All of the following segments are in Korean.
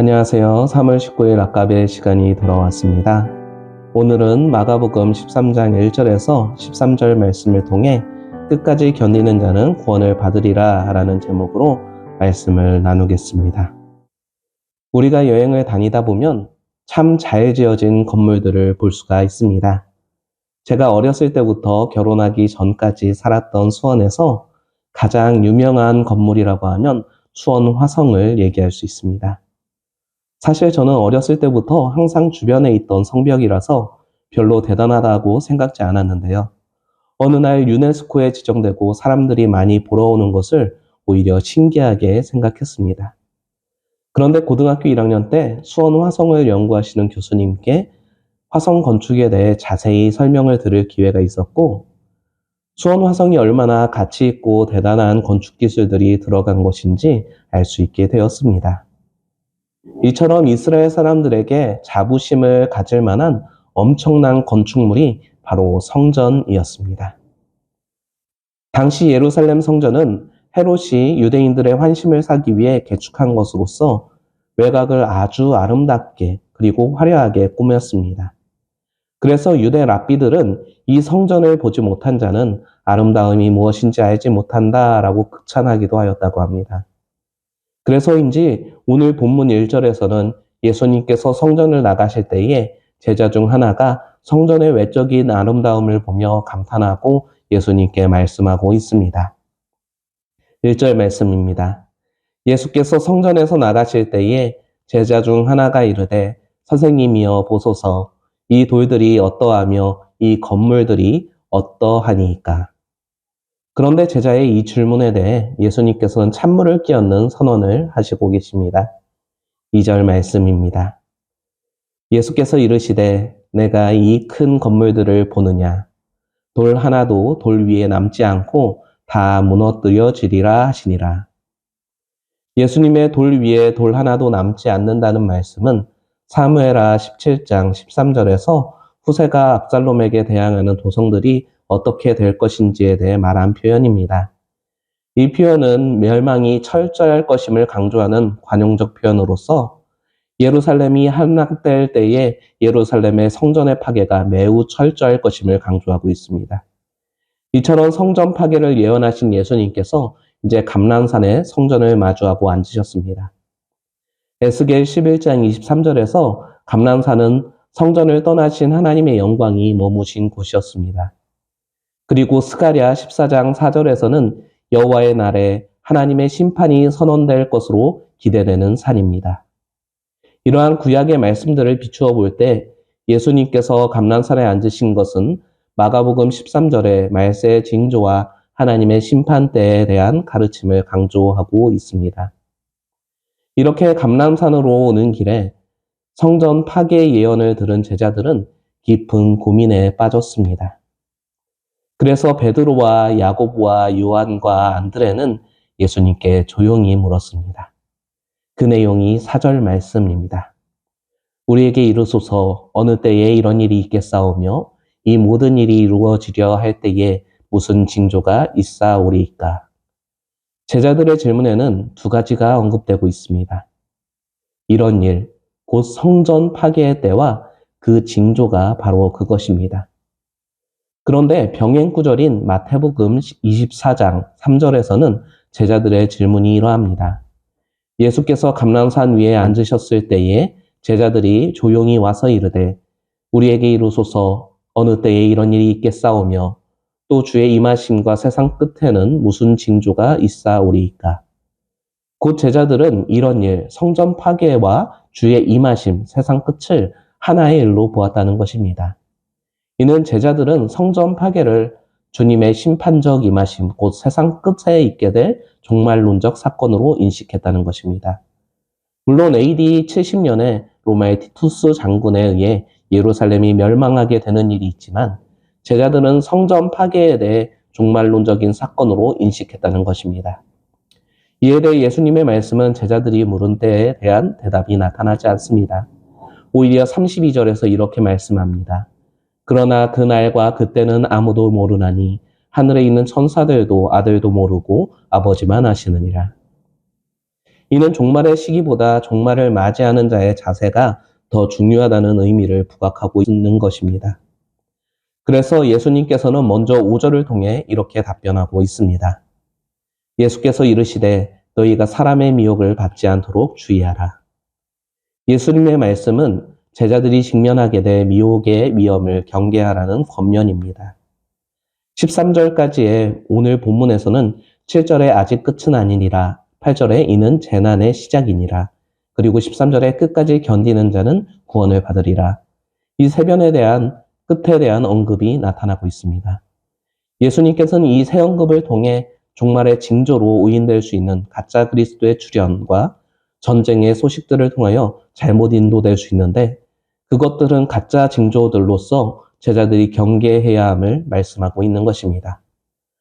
안녕하세요. 3월 19일 아까의 시간이 돌아왔습니다. 오늘은 마가복음 13장 1절에서 13절 말씀을 통해 끝까지 견디는 자는 구원을 받으리라 라는 제목으로 말씀을 나누겠습니다. 우리가 여행을 다니다 보면 참 잘 지어진 건물들을 볼 수가 있습니다. 제가 어렸을 때부터 결혼하기 전까지 살았던 수원에서 가장 유명한 건물이라고 하면 수원 화성을 얘기할 수 있습니다. 사실 저는 어렸을 때부터 항상 주변에 있던 성벽이라서 별로 대단하다고 생각지 않았는데요. 어느 날 유네스코에 지정되고 사람들이 많이 보러 오는 것을 오히려 신기하게 생각했습니다. 그런데 고등학교 1학년 때 수원 화성을 연구하시는 교수님께 화성 건축에 대해 자세히 설명을 들을 기회가 있었고, 수원 화성이 얼마나 가치 있고 대단한 건축 기술들이 들어간 것인지 알 수 있게 되었습니다. 이처럼 이스라엘 사람들에게 자부심을 가질 만한 엄청난 건축물이 바로 성전이었습니다. 당시 예루살렘 성전은 헤롯이 유대인들의 환심을 사기 위해 개축한 것으로서 외곽을 아주 아름답게 그리고 화려하게 꾸몄습니다. 그래서 유대 랍비들은 이 성전을 보지 못한 자는 아름다움이 무엇인지 알지 못한다라고 극찬하기도 하였다고 합니다. 그래서인지 오늘 본문 1절에서는 예수님께서 성전을 나가실 때에 제자 중 하나가 성전의 외적인 아름다움을 보며 감탄하고 예수님께 말씀하고 있습니다. 1절 말씀입니다. 예수께서 성전에서 나가실 때에 제자 중 하나가 이르되 선생님이여 보소서 이 돌들이 어떠하며 이 건물들이 어떠하니까. 그런데 제자의 이 질문에 대해 예수님께서는 찬물을 끼얹는 선언을 하시고 계십니다. 2절 말씀입니다. 예수께서 이르시되 내가 이 큰 건물들을 보느냐 돌 하나도 돌 위에 남지 않고 다 무너뜨려지리라 하시니라. 예수님의 돌 위에 돌 하나도 남지 않는다는 말씀은 사무에라 17장 13절에서 후세가 압살롬에게 대항하는 도성들이 어떻게 될 것인지에 대해 말한 표현입니다. 이 표현은 멸망이 철저할 것임을 강조하는 관용적 표현으로서 예루살렘이 함락될 때에 예루살렘의 성전의 파괴가 매우 철저할 것임을 강조하고 있습니다. 이처럼 성전 파괴를 예언하신 예수님께서 이제 감난산에 성전을 마주하고 앉으셨습니다. 에스겔 11장 23절에서 감난산은 성전을 떠나신 하나님의 영광이 머무신 곳이었습니다. 그리고 스가랴 14장 4절에서는 여호와의 날에 하나님의 심판이 선언될 것으로 기대되는 산입니다. 이러한 구약의 말씀들을 비추어 볼 때 예수님께서 감난산에 앉으신 것은 마가복음 13절의 말세의 징조와 하나님의 심판 때에 대한 가르침을 강조하고 있습니다. 이렇게 감남산으로 오는 길에 성전 파괴 예언을 들은 제자들은 깊은 고민에 빠졌습니다. 그래서 베드로와 야고보와 요한과 안드레는 예수님께 조용히 물었습니다. 그 내용이 사절 말씀입니다. 우리에게 이르소서 어느 때에 이런 일이 있겠사오며 이 모든 일이 이루어지려 할 때에 무슨 징조가 있사오리이까? 제자들의 질문에는 두 가지가 언급되고 있습니다. 이런 일, 곧 성전 파괴의 때와 그 징조가 바로 그것입니다. 그런데 병행 구절인 마태복음 24장 3절에서는 제자들의 질문이 이러합니다. 예수께서 감람산 위에 앉으셨을 때에 제자들이 조용히 와서 이르되 우리에게 이루소서 어느 때에 이런 일이 있겠사오며 또 주의 임하심과 세상 끝에는 무슨 징조가 있사오리이까 곧 제자들은 이런 일 성전 파괴와 주의 임하심 세상 끝을 하나의 일로 보았다는 것입니다. 이는 제자들은 성전 파괴를 주님의 심판적 임하심, 곧 세상 끝에 있게 될 종말론적 사건으로 인식했다는 것입니다. 물론 AD 70년에 로마의 티투스 장군에 의해 예루살렘이 멸망하게 되는 일이 있지만 제자들은 성전 파괴에 대해 종말론적인 사건으로 인식했다는 것입니다. 이에 대해 예수님의 말씀은 제자들이 물은 때에 대한 대답이 나타나지 않습니다. 오히려 32절에서 이렇게 말씀합니다. 그러나 그 날과 그때는 아무도 모르나니 하늘에 있는 천사들도 아들도 모르고 아버지만 아시느니라. 이는 종말의 시기보다 종말을 맞이하는 자의 자세가 더 중요하다는 의미를 부각하고 있는 것입니다. 그래서 예수님께서는 먼저 5절을 통해 이렇게 답변하고 있습니다. 예수께서 이르시되 너희가 사람의 미혹을 받지 않도록 주의하라. 예수님의 말씀은 제자들이 직면하게 될 미혹의 위험을 경계하라는 권면입니다. 13절까지의 오늘 본문에서는 7절에 아직 끝은 아니니라, 8절에 이는 재난의 시작이니라, 그리고 13절에 끝까지 견디는 자는 구원을 받으리라. 이 세변에 대한 끝에 대한 언급이 나타나고 있습니다. 예수님께서는 이 세 언급을 통해 종말의 징조로 오인될 수 있는 가짜 그리스도의 출현과 전쟁의 소식들을 통하여 잘못 인도될 수 있는데 그것들은 가짜 징조들로서 제자들이 경계해야 함을 말씀하고 있는 것입니다.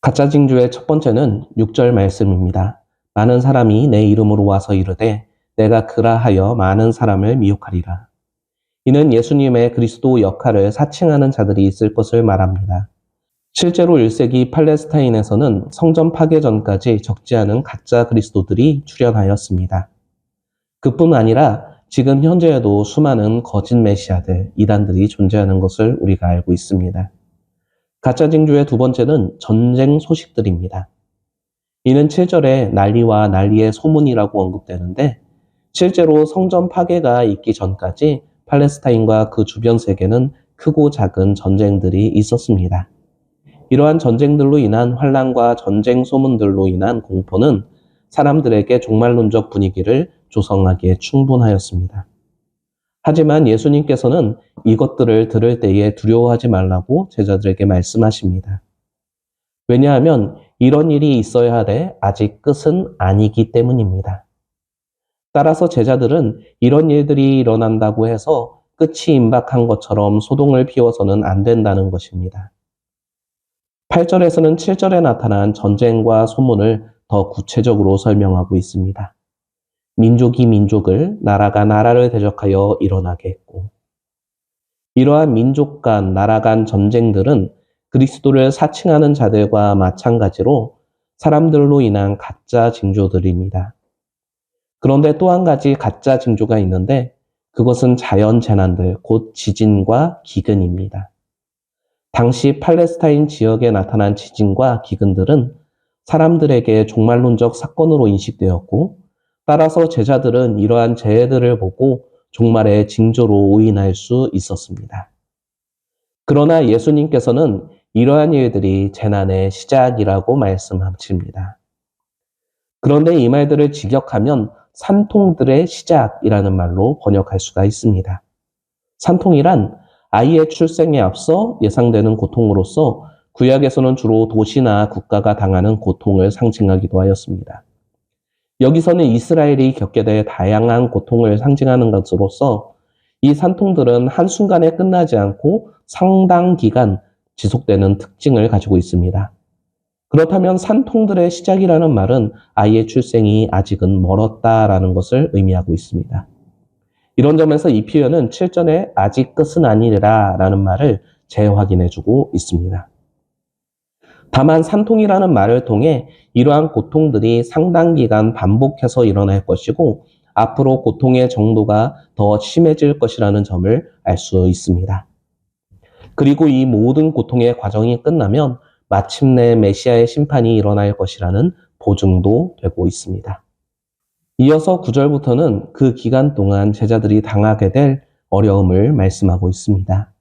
가짜 징조의 첫 번째는 6절 말씀입니다. 많은 사람이 내 이름으로 와서 이르되 내가 그라하여 많은 사람을 미혹하리라. 이는 예수님의 그리스도 역할을 사칭하는 자들이 있을 것을 말합니다. 실제로 1세기 팔레스타인에서는 성전 파괴 전까지 적지 않은 가짜 그리스도들이 출현하였습니다. 그뿐 아니라 지금 현재에도 수많은 거짓 메시아들, 이단들이 존재하는 것을 우리가 알고 있습니다. 가짜 징조의 두 번째는 전쟁 소식들입니다. 이는 7절에 난리와 난리의 소문이라고 언급되는데 실제로 성전 파괴가 있기 전까지 팔레스타인과 그 주변 세계는 크고 작은 전쟁들이 있었습니다. 이러한 전쟁들로 인한 환란과 전쟁 소문들로 인한 공포는 사람들에게 종말론적 분위기를 조성하기에 충분하였습니다. 하지만 예수님께서는 이것들을 들을 때에 두려워하지 말라고 제자들에게 말씀하십니다. 왜냐하면 이런 일이 있어야 하되 아직 끝은 아니기 때문입니다. 따라서 제자들은 이런 일들이 일어난다고 해서 끝이 임박한 것처럼 소동을 피워서는 안 된다는 것입니다. 8절에서는 7절에 나타난 전쟁과 소문을 더 구체적으로 설명하고 있습니다. 민족이 민족을, 나라가 나라를 대적하여 일어나게 했고, 이러한 민족 간, 나라 간 전쟁들은 그리스도를 사칭하는 자들과 마찬가지로 사람들로 인한 가짜 징조들입니다. 그런데 또 한 가지 가짜 징조가 있는데 그것은 자연 재난들, 곧 지진과 기근입니다. 당시 팔레스타인 지역에 나타난 지진과 기근들은 사람들에게 종말론적 사건으로 인식되었고 따라서 제자들은 이러한 재해들을 보고 종말의 징조로 오인할 수 있었습니다. 그러나 예수님께서는 이러한 일들이 재난의 시작이라고 말씀하십니다. 그런데 이 말들을 직역하면 산통들의 시작이라는 말로 번역할 수가 있습니다. 산통이란 아이의 출생에 앞서 예상되는 고통으로서 구약에서는 주로 도시나 국가가 당하는 고통을 상징하기도 하였습니다. 여기서는 이스라엘이 겪게 될 다양한 고통을 상징하는 것으로서 이 산통들은 한순간에 끝나지 않고 상당 기간 지속되는 특징을 가지고 있습니다. 그렇다면 산통들의 시작이라는 말은 아이의 출생이 아직은 멀었다라는 것을 의미하고 있습니다. 이런 점에서 이 표현은 7절에 아직 끝은 아니라 라는 말을 재확인해주고 있습니다. 다만 산통이라는 말을 통해 이러한 고통들이 상당 기간 반복해서 일어날 것이고 앞으로 고통의 정도가 더 심해질 것이라는 점을 알 수 있습니다. 그리고 이 모든 고통의 과정이 끝나면 마침내 메시아의 심판이 일어날 것이라는 보증도 되고 있습니다. 이어서 9절부터는 그 기간 동안 제자들이 당하게 될 어려움을 말씀하고 있습니다.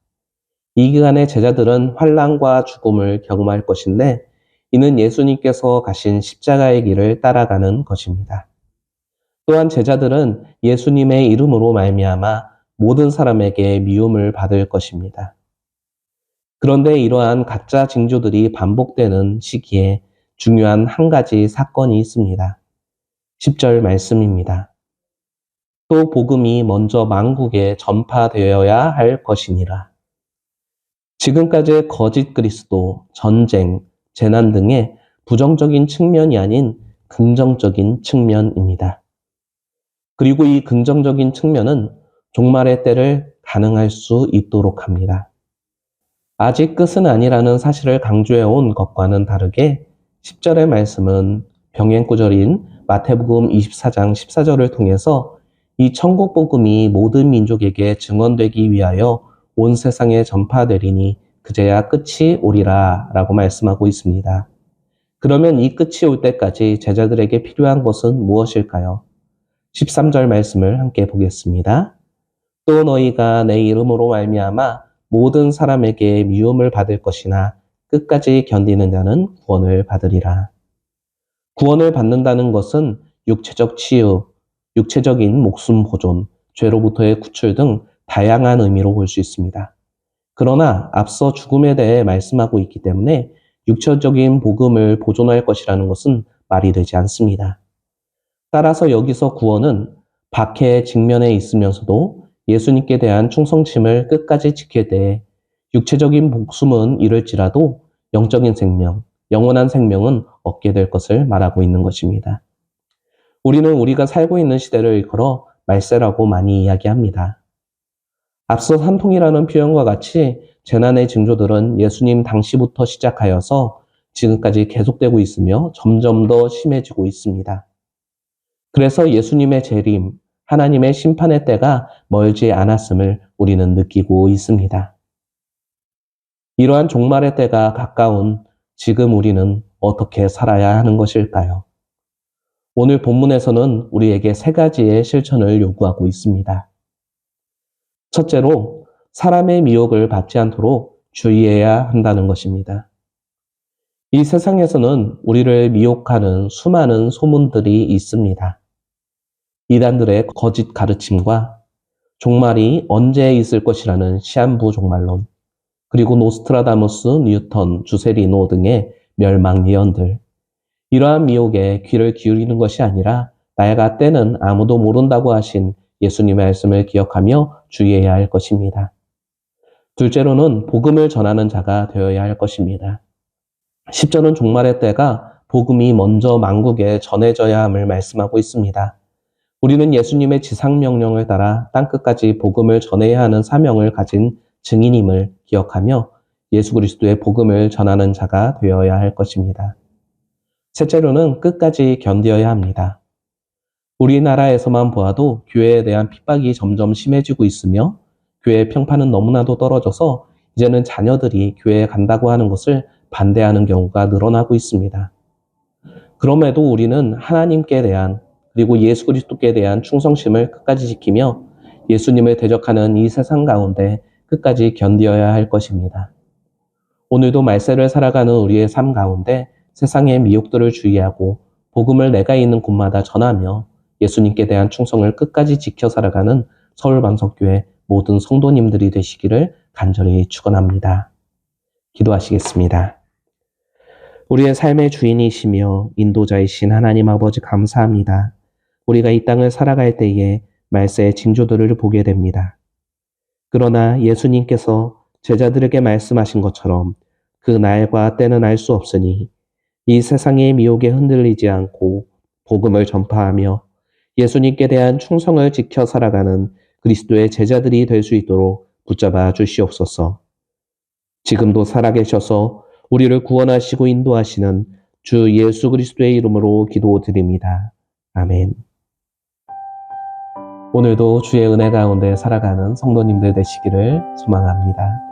이 기간에 제자들은 환란과 죽음을 경험할 것인데 이는 예수님께서 가신 십자가의 길을 따라가는 것입니다. 또한 제자들은 예수님의 이름으로 말미암아 모든 사람에게 미움을 받을 것입니다. 그런데 이러한 가짜 징조들이 반복되는 시기에 중요한 한 가지 사건이 있습니다. 10절 말씀입니다. 또 복음이 먼저 만국에 전파되어야 할 것이니라. 지금까지의 거짓 그리스도, 전쟁, 재난 등의 부정적인 측면이 아닌 긍정적인 측면입니다. 그리고 이 긍정적인 측면은 종말의 때를 가능할 수 있도록 합니다. 아직 끝은 아니라는 사실을 강조해 온 것과는 다르게 10절의 말씀은 병행 구절인 마태복음 24장 14절을 통해서 이 천국 복음이 모든 민족에게 증언되기 위하여 온 세상에 전파되리니 그제야 끝이 오리라 라고 말씀하고 있습니다. 그러면 이 끝이 올 때까지 제자들에게 필요한 것은 무엇일까요? 13절 말씀을 함께 보겠습니다. 또 너희가 내 이름으로 말미암아 모든 사람에게 미움을 받을 것이나 끝까지 견디는 자는 구원을 받으리라. 구원을 받는다는 것은 육체적 치유, 육체적인 목숨 보존, 죄로부터의 구출 등 다양한 의미로 볼 수 있습니다. 그러나 앞서 죽음에 대해 말씀하고 있기 때문에 육체적인 복음을 보존할 것이라는 것은 말이 되지 않습니다. 따라서 여기서 구원은 박해의 직면에 있으면서도 예수님께 대한 충성심을 끝까지 지킬 때 육체적인 목숨은 잃을지라도 영적인 생명, 영원한 생명은 얻게 될 것을 말하고 있는 것입니다. 우리는 우리가 살고 있는 시대를 일컬어 말세라고 많이 이야기합니다. 앞서 산통이라는 표현과 같이 재난의 징조들은 예수님 당시부터 시작하여서 지금까지 계속되고 있으며 점점 더 심해지고 있습니다. 그래서 예수님의 재림, 하나님의 심판의 때가 멀지 않았음을 우리는 느끼고 있습니다. 이러한 종말의 때가 가까운 지금 우리는 어떻게 살아야 하는 것일까요? 오늘 본문에서는 우리에게 세 가지의 실천을 요구하고 있습니다. 첫째로 사람의 미혹을 받지 않도록 주의해야 한다는 것입니다. 이 세상에서는 우리를 미혹하는 수많은 소문들이 있습니다. 이단들의 거짓 가르침과 종말이 언제 있을 것이라는 시한부 종말론, 그리고 노스트라다무스, 뉴턴, 주세리노 등의 멸망 예언들. 이러한 미혹에 귀를 기울이는 것이 아니라 나이가 때는 아무도 모른다고 하신 예수님의 말씀을 기억하며 주의해야 할 것입니다. 둘째로는 복음을 전하는 자가 되어야 할 것입니다. 10절은 종말의 때가 복음이 먼저 만국에 전해져야 함을 말씀하고 있습니다. 우리는 예수님의 지상명령을 따라 땅끝까지 복음을 전해야 하는 사명을 가진 증인임을 기억하며 예수 그리스도의 복음을 전하는 자가 되어야 할 것입니다. 셋째로는 끝까지 견디어야 합니다. 우리나라에서만 보아도 교회에 대한 핍박이 점점 심해지고 있으며 교회의 평판은 너무나도 떨어져서 이제는 자녀들이 교회에 간다고 하는 것을 반대하는 경우가 늘어나고 있습니다. 그럼에도 우리는 하나님께 대한 그리고 예수 그리스도께 대한 충성심을 끝까지 지키며 예수님을 대적하는 이 세상 가운데 끝까지 견디어야 할 것입니다. 오늘도 말세를 살아가는 우리의 삶 가운데 세상의 미혹들을 주의하고 복음을 내가 있는 곳마다 전하며 예수님께 대한 충성을 끝까지 지켜 살아가는 서울방석교회 모든 성도님들이 되시기를 간절히 축원합니다. 기도하시겠습니다. 우리의 삶의 주인이시며 인도자이신 하나님 아버지 감사합니다. 우리가 이 땅을 살아갈 때에 말세의 징조들을 보게 됩니다. 그러나 예수님께서 제자들에게 말씀하신 것처럼 그 날과 때는 알 수 없으니 이 세상의 미혹에 흔들리지 않고 복음을 전파하며 예수님께 대한 충성을 지켜 살아가는 그리스도의 제자들이 될 수 있도록 붙잡아 주시옵소서. 지금도 살아계셔서 우리를 구원하시고 인도하시는 주 예수 그리스도의 이름으로 기도드립니다. 아멘. 오늘도 주의 은혜 가운데 살아가는 성도님들 되시기를 소망합니다.